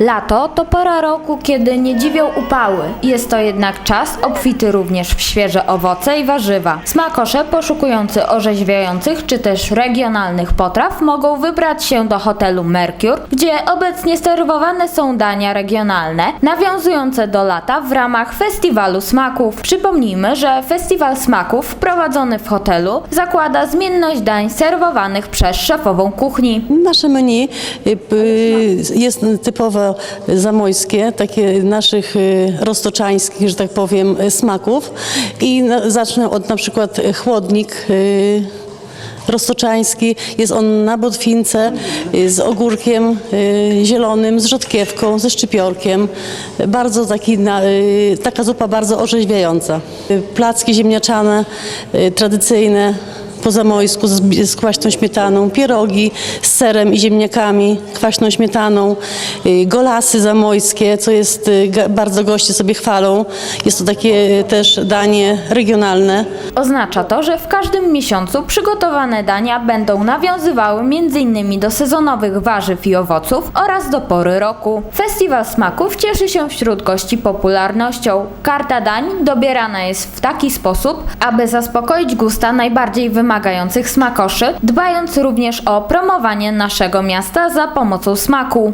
Lato to pora roku, kiedy nie dziwią upały. Jest to jednak czas obfity również w świeże owoce i warzywa. Smakosze poszukujący orzeźwiających czy też regionalnych potraw mogą wybrać się do hotelu Mercure, gdzie obecnie serwowane są dania regionalne, nawiązujące do lata w ramach Festiwalu Smaków. Przypomnijmy, że Festiwal Smaków wprowadzony w hotelu zakłada zmienność dań serwowanych przez szefową kuchni. Nasze menu y, p- zamojskie, takie naszych y, roztoczańskich, że tak powiem, y, smaków. I zacznę od na przykład y, chłodnik roztoczański. Jest on na botwince z ogórkiem zielonym, z rzodkiewką, ze szczypiorkiem. Bardzo taki, taka zupa bardzo orzeźwiająca. Placki ziemniaczane, tradycyjne, po zamojsku z, z kwaśną śmietaną, pierogi z serem i ziemniakami, kwaśną śmietaną, y, golasy zamojskie, co jest y, bardzo goście sobie chwalą. Jest to takie y, też danie regionalne. Oznacza to, że w każdym miesiącu przygotowane dania będą nawiązywały m.in. do sezonowych warzyw i owoców oraz do pory roku. Festiwal Smaków cieszy się wśród gości popularnością. Karta dań dobierana jest w taki sposób, aby zaspokoić gusta najbardziej wymagających smakoszy, dbając również o promowanie naszego miasta za pomocą smaku.